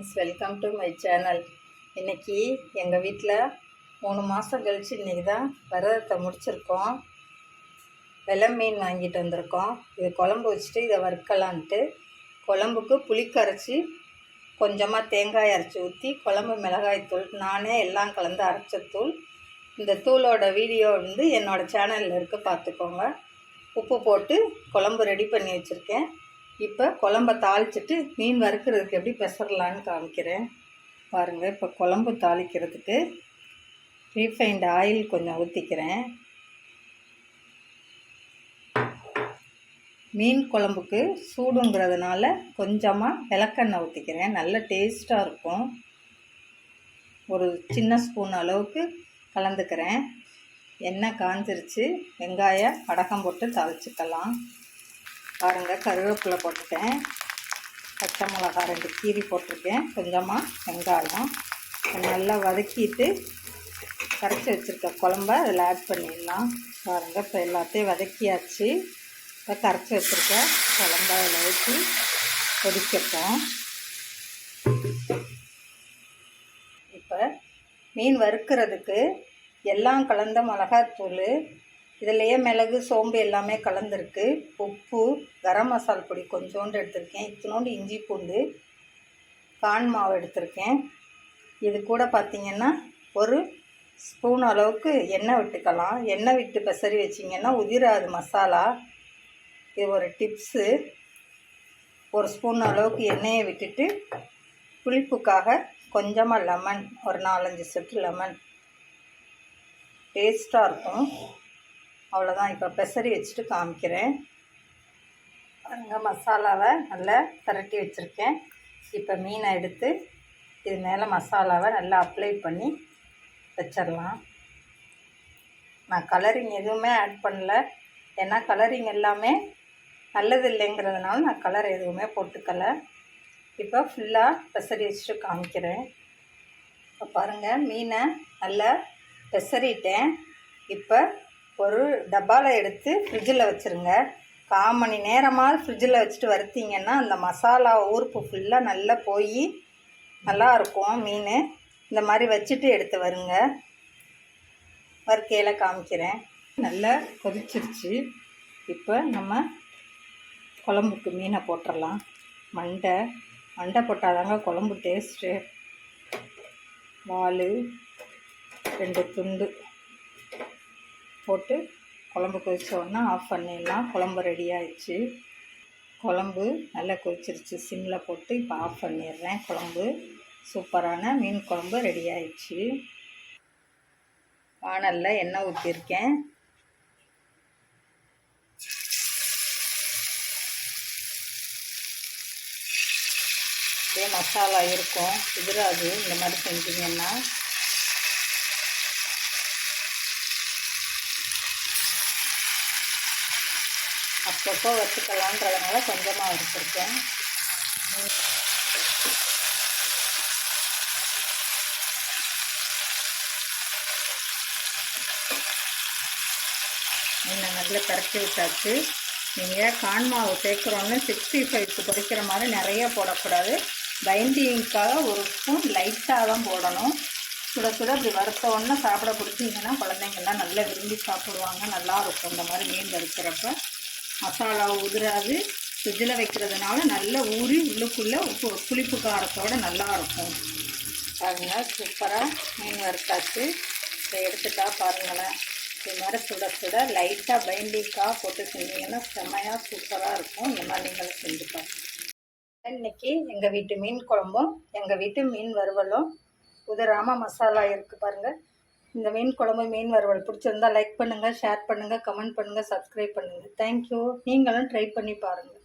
Friends welcome to my channel. இன்றைக்கி எங்கள் வீட்டில் மூணு மாதம் கழித்து இன்றைக்கி தான் விரதத்தை முடிச்சிருக்கோம். வெலை மீன் வாங்கிட்டு வந்திருக்கோம். இது குழம்பு வச்சுட்டு இதை வறுக்கலான்ட்டு குழம்புக்கு புளி கரைச்சி கொஞ்சமாக தேங்காய் அரைச்சி ஊற்றி குழம்பு மிளகாய் தூள் நானே எல்லாம் கலந்து அரைச்ச தூள். இந்த தூளோட வீடியோ வந்து என்னோடய சேனலில் இருக்குது பார்த்துக்கோங்க. உப்பு போட்டு குழம்பு ரெடி பண்ணி வச்சுருக்கேன். இப்போ குழம்ப தாளிச்சிட்டு மீன் வறுக்கிறதுக்கு எப்படி பெசரலான்னு காமிக்கிறேன். பாருங்கள் இப்போ குழம்பு தாளிக்கிறதுக்கு ரீஃபைண்ட் ஆயில் கொஞ்சம் ஊற்றிக்கிறேன் மீன் குழம்புக்கு சூடுங்கிறதுனால கொஞ்சமாக விளக்கெண்ணெய் ஊற்றிக்கிறேன் நல்ல டேஸ்ட்டாக இருக்கும். ஒரு சின்ன ஸ்பூன் அளவுக்கு கலந்துக்கிறேன். எண்ணெய் காஞ்சிருச்சு. வெங்காயம் அடகம் போட்டு தாளிச்சிக்கலாம். பாருங்கள் கருவேப்பிலை போட்டுட்டேன். பச்சை மிளகா ரெண்டு கீரி போட்டிருக்கேன். கொஞ்சமாக வெங்காயம். நல்லா வதக்கிட்டு கரைச்சி வச்சுருக்க குழம்ப அதில் ஆட் பண்ணிடலாம். பாருங்கள் இப்போ எல்லாத்தையும் வதக்கியாச்சு. இப்போ கரைச்சி வச்சுருக்க குழம்ப அதில் ஊற்றி கொதிக்கட்டும். இப்போ மீன் வறுக்கிறதுக்கு எல்லாம் கலந்த மிளகாத்தூள் இதுலேயே மிளகு சோம்பு எல்லாமே கலந்துருக்கு. உப்பு கரம் மசால் பொடி கொஞ்சோண்டு எடுத்திருக்கேன். இத்தினோண்டு இஞ்சி பூண்டு கான் மாவு எடுத்திருக்கேன். இது கூட பார்த்திங்கன்னா ஒரு ஸ்பூன் அளவுக்கு எண்ணெய் விட்டுக்கலாம். எண்ணெய் விட்டு பெசரி வச்சிங்கன்னா உதிராது மசாலா. இது ஒரு டிப்ஸு. ஒரு ஸ்பூன் அளவுக்கு எண்ணெயை விட்டுட்டு புளிப்புக்காக கொஞ்சமாக லெமன் ஒரு நாலஞ்சு செட்டு லெமன். டேஸ்ட்டாக இருக்கும். அவ்வளோதான் இப்போ பெசரி வச்சுட்டு காமிக்கிறேன். பாருங்க மசாலாவை நல்லா திரட்டி வச்சுருக்கேன். இப்போ மீனை எடுத்து இது மேலே மசாலாவை நல்லா அப்ளை பண்ணி வச்சிடலாம். நான் கலரிங் எதுவுமே ஆட் பண்ணல. ஏன்னா கலரிங் எல்லாமே நல்லது இல்லைங்கிறதுனால நான் கலர் எதுவுமே போட்டுக்கலை. இப்போ ஃபுல்லாக பெசரி வச்சுட்டு காமிக்கிறேன். இப்போ பாருங்கள் மீனை நல்லா பெசரிட்டேன் இப்போ ஒரு டப்பாவில் எடுத்து ஃப்ரிட்ஜில் வச்சுருங்க. கால் மணி நேரமாக ஃப்ரிட்ஜில் வச்சுட்டு வறுத்தீங்கன்னா அந்த மசாலா ஊறுப்பு ஃபுல்லாக நல்லா போய் நல்லாயிருக்கும் மீன். இந்த மாதிரி வச்சுட்டு எடுத்து வருங்க. வறுக்கையில் காமிக்கிறேன். நல்லா கொதிச்சிருச்சு. இப்போ நம்ம குழம்புக்கு மீனை போட்டுடலாம் மண்டை. மண்டை போட்டாதாங்க குழம்பு டேஸ்ட்டு வால் ரெண்டு துண்டு. போட்டு குழம்பு கொதித்தோடனே ஆஃப் பண்ணிடலாம். குழம்பு ரெடி ஆயிடுச்சு. குழம்பு நல்லா கொதிச்சிருச்சு. சிம்மில் போட்டு இப்போ ஆஃப் பண்ணிடுறேன். குழம்பு சூப்பரான மீன் குழம்பு ரெடி ஆயிடுச்சு. வானலில் எண்ணெய் ஊற்றிருக்கேன் இதே மசாலா இருக்கும். குதிராது. இந்த மாதிரி செஞ்சிங்கன்னா அப்பப்போ வச்சுக்கலான்றதுனால கொஞ்சமாக வச்சுருக்கேன் மீனை நல்லா கரைச்சி விட்டாச்சு. நீங்கள் கான்மாவு சேர்க்குறோன்னு சிக்ஸ்டி ஃபைவ்க்கு பிடிக்கிற மாதிரி நிறைய போடக்கூடாது. பைண்டிங்க்காக ஒரு ஸ்பூன் லைட்டாக தான் போடணும். சுட சுட இப்படி வறுத்த உடனே சாப்பிட பிடிச்சிங்கன்னா குழந்தைங்கள்லாம் நல்லா விரும்பி சாப்பிடுவாங்க. நல்லாயிருக்கும் இந்த மாதிரி மீன் வறுக்கிறப்ப. மசாலா உதிராது ஃப்ரிட்ஜில் வைக்கிறதுனால நல்ல ஊறி உள்ளுக்குள்ளே உப்பு புளிப்பு காரத்தோடு நல்லாயிருக்கும் பாருங்கள் சூப்பராக மீன் வறுத்தாச்சு. இதை எடுத்துட்டா பாருங்களேன். இது மாதிரி சுட சுட லைட்டாக பைண்டிக்காக போட்டு செஞ்சீங்கன்னா செம்மையாக சூப்பராக இருக்கும். இந்த மாதிரி நீங்களும் செஞ்சு பாருங்கள் இன்றைக்கி எங்கள் வீட்டு மீன் குழம்பும் எங்கள் வீட்டு மீன் வறுவலும். உதிராமல் மசாலா இருக்குது பாருங்கள் இந்த மீன் குழம்பு மீன் வறுவல் பிடிச்சிருந்தா லைக் பண்ணுங்கள் ஷேர் பண்ணுங்கள் கமெண்ட் பண்ணுங்கள் சப்ஸ்கிரைப் பண்ணுங்கள் தேங்க்யூ நீங்களும் ட்ரை பண்ணி பாருங்கள்